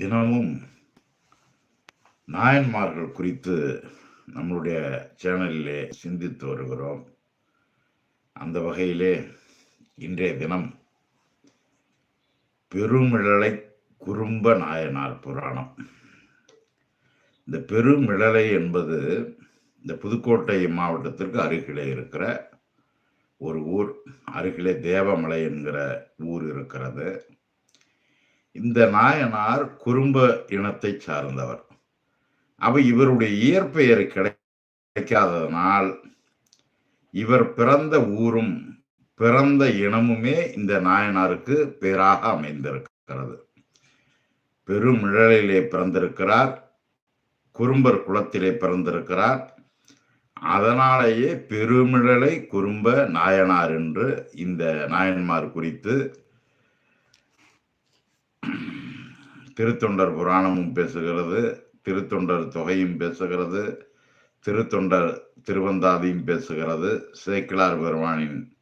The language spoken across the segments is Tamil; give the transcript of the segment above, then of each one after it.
தினமும் நாயன்மார்கள் குறித்து நம்மளுடைய சேனலிலே சிந்தித்து வருகிறோம். அந்த வகையிலே இன்றைய தினம் பெருமிழலை குறும்ப நாயனார் புராணம். இந்த பெருமிழலை என்பது இந்த புதுக்கோட்டை மாவட்டத்திற்கு அருகிலே இருக்கிற ஒரு ஊர் அருகிலே தேவமலை என்கிற ஊர் இருக்கிறது. இந்த நாயனார் குறும்ப இனத்தை சார்ந்தவர். அப்ப இவருடைய இயற்பெயர் கிடைக்காததனால் இவர் பிறந்த ஊரும் பிறந்த இனமுமே இந்த நாயனாருக்கு பேராக அமைந்திருக்கிறது. பெருமிழலிலே பிறந்திருக்கிறார் குறும்பர் குலத்திலே பிறந்திருக்கிறார். அதனாலேயே பெருமிழலை குறும்ப நாயனார் என்று இந்த நாயன்மார் குறித்து திருத்தொண்டர் புராணமும் பேசுகிறது திருத்தொண்டர் தொகையும் பேசுகிறது திருத்தொண்டர் திருவந்தாதியும் பேசுகிறது சேக்கிலார் பெருமானின்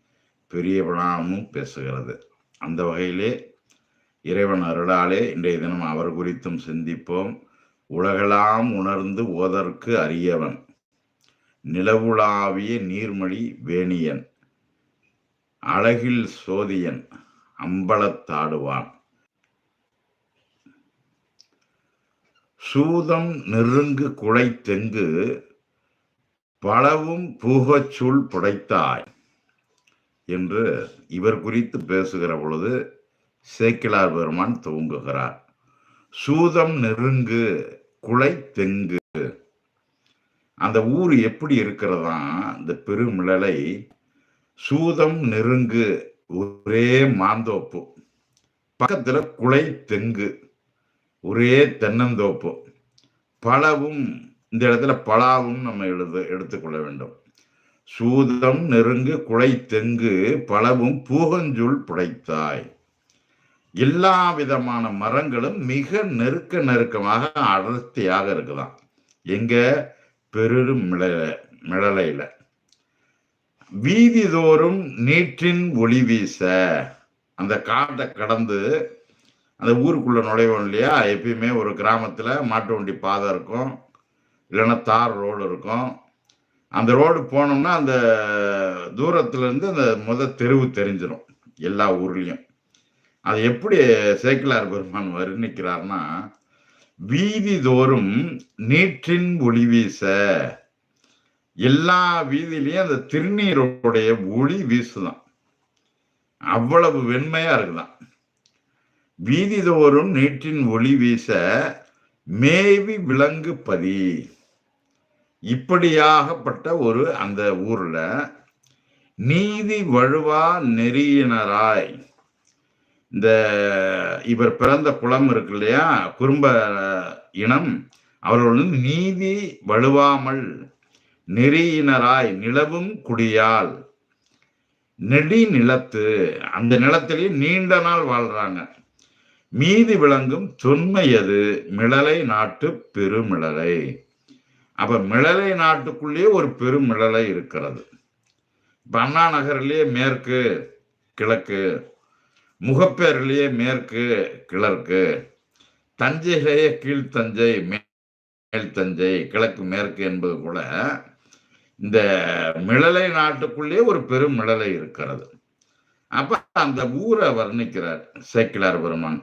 பெரிய புராணமும் பேசுகிறது. அந்த வகையிலே இறைவன் அருளாலே இன்றைய தினம் அவர் குறித்தும் சிந்திப்போம். உலகெல்லாம் உணர்ந்து ஓதற்கு அரியவன். நிலவுலாவிய நீர்மொழி வேணியன். அழகில் சோதியன். அம்பலத்தாடுவான் சூதம் நெருங்கு குலை தெங்கு பலவும் பூகச்சூள் புடைத்தாய் என்று இவர் குறித்து பேசுகிற பொழுது சேக்கிலார் பெருமான் துவங்குகிறார். சூதம் நெருங்கு குலை தெங்கு. அந்த ஊர் எப்படி இருக்கிறதா? இந்த பெருமிழலை சூதம் நெருங்கு ஒரே மாந்தோப்பு. பக்கத்தில் குலை தெங்கு. ஒரே தென்னந்தோப்பு. பலவும் இந்த இடத்துல பலாவும் நம்ம எழுத எடுத்துக்கொள்ள வேண்டும். சூதம் நெருங்கு குலை தெங்கு பலவும் பூகஞ்சுள் புடைத்தாய். எல்லா விதமான மரங்களும் மிக நெருக்க நெருக்கமாக அடர்த்தியாக இருக்குதாம். எங்க? பெருரும் மிள மிளலையில. வீதிதோறும் நீற்றின் ஒளி வீச. அந்த காட்டை கடந்து அந்த ஊருக்குள்ள நுழைவோம் இல்லையா? எப்பயுமே ஒரு கிராமத்தில் மாட்டு வண்டி பாதை இருக்கும். இல்லைன்னா தார் ரோடு இருக்கும். அந்த ரோடு போனோம்னா அந்த தூரத்துலேருந்து அந்த முத தெருவு தெரிஞ்சிடும் எல்லா ஊர்லேயும். அது எப்படி சேக்கிலார் பெருமான் வர்ணிக்கிறார்னா வீதி தோறும் நீற்றின் ஒளி வீச. எல்லா வீதியிலையும் அந்த திருநீருடைய ஒளி வீசுதான். அவ்வளவு வெண்மையாக இருக்குதான். வீதி தோறும் நீற்றின் ஒளி வீச மேவி விலங்கு பதி. இப்படியாகப்பட்ட ஒரு அந்த ஊர்ல நீதி வழுவா நெறியினராய். இந்த இவர் பிறந்த குளம் இருக்கு இல்லையா? குறும்ப இனம். அவர்கள் வந்து நீதி வழுவாமல் நெறியினராய் நிலவும் குடியால். நெடி நிலத்து அந்த நிலத்திலேயே நீண்ட நாள் வாழ்றாங்க. மீதி விளங்கும் தொன்மையது மிளலை நாட்டு பெருமிளலை. அப்ப மிளலை நாட்டுக்குள்ளேயே ஒரு பெருமிளலை இருக்கிறது. இப்போ அண்ணா நகர்லயே மேற்கு கிழக்கு முகப்பேரிலேயே மேற்கு கிழக்கு தஞ்சையிலேயே கீழ்த்தஞ்சை மேல் தஞ்சை கிழக்கு மேற்கு என்பது போல இந்த மிளலை நாட்டுக்குள்ளேயே ஒரு பெரும் மிளலை இருக்கிறது. அப்ப அந்த ஊரை வர்ணிக்கிறார் சேக்கிலார் பெருமான்.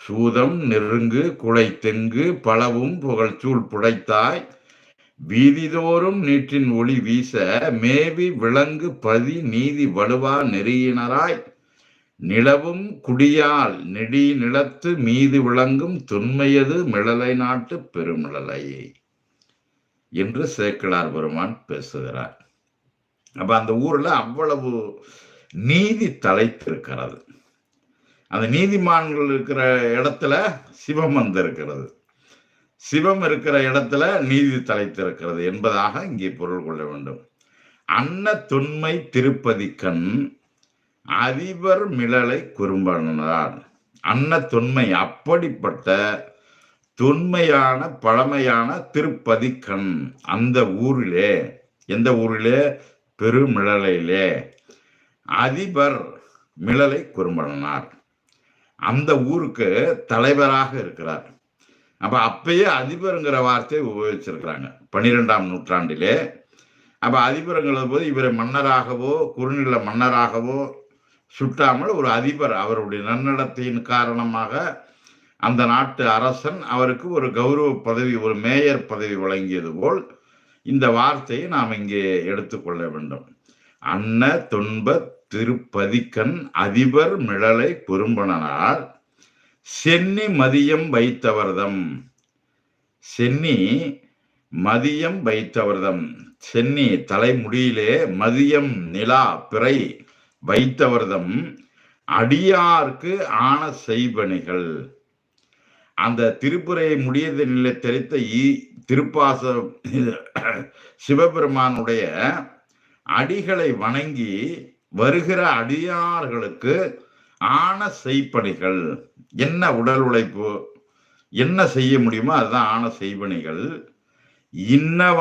சூதம் நெருங்கு குலை தெங்கு பலவும் புகழ்ச்சூள் புடைத்தாய். வீதிதோறும் நீற்றின் ஒளி வீச மேவி விலங்கு பதி நீதி வலுவா நெறியினராய். நிலவும் குடியால் நெடி நிலத்து மீது விளங்கும் தொன்மையது மிளலை நாட்டு பெருமிழலை என்று சேக்கிழார் பெருமான் பேசுகிறார். அப்ப அந்த ஊர்ல அவ்வளவு நீதி தலைத்திருக்கிறது. அந்த நீதிமான்கள் இருக்கிற இடத்துல சிவம் வந்து இருக்கிறது. சிவம் இருக்கிற இடத்துல நீதி தலைத்திருக்கிறது என்பதாக இங்கே பொருள் கொள்ள வேண்டும். அன்ன தொன்மை திருப்பதி கண் அதிபர் மிளலை குறும்பனார். அன்ன தொன்மை அப்படிப்பட்ட தொன்மையான பழமையான திருப்பதி கண் அந்த ஊரிலே எந்த ஊரிலே? பெருமிழலையிலே. அதிபர் மிளலை குறும்பனார். அந்த ஊருக்கு தலைவராக இருக்கிறார். அப்ப அப்பயே அதிபருங்கிற வார்த்தையை உபயோகிச்சிருக்கிறாங்க. பன்னிரெண்டாம் நூற்றாண்டிலே. அப்ப அதிபருங்கிற போது இவரை மன்னராகவோ குறுநில மன்னராகவோ சுட்டாமல் ஒரு அதிபர் அவருடைய நன்னடத்தையின் காரணமாக அந்த நாட்டு அரசன் அவருக்கு ஒரு கௌரவ பதவி ஒரு மேயர் பதவி வழங்கியது போல் இந்த வார்த்தையை நாம் இங்கே எடுத்துக்கொள்ள வேண்டும். அன்ன துன்ப திருப்பதிக்கன் அதிபர் மிழலை குறும்பனார் சென்னி மதியம் வைத்தவர்தம். சென்னி மதியம் வைத்தவர்தம். சென்னி தலைமுடியிலே மதியம் நிலா பிறை வைத்தவர்தம். அடியார்க்கு ஆன செய்பணிகள். அந்த திருப்புரை முடியத நிலை தெரித்த ஈ- திருப்பாச சிவபெருமானுடைய அடிகளை வணங்கி வருகிற அடியார்களுக்கு ஆன செய்பணிகள். என்ன உடல் உழைப்பு? என்ன செய்ய முடியுமோ அதுதான் ஆன செய்பணிகள். இன்னவ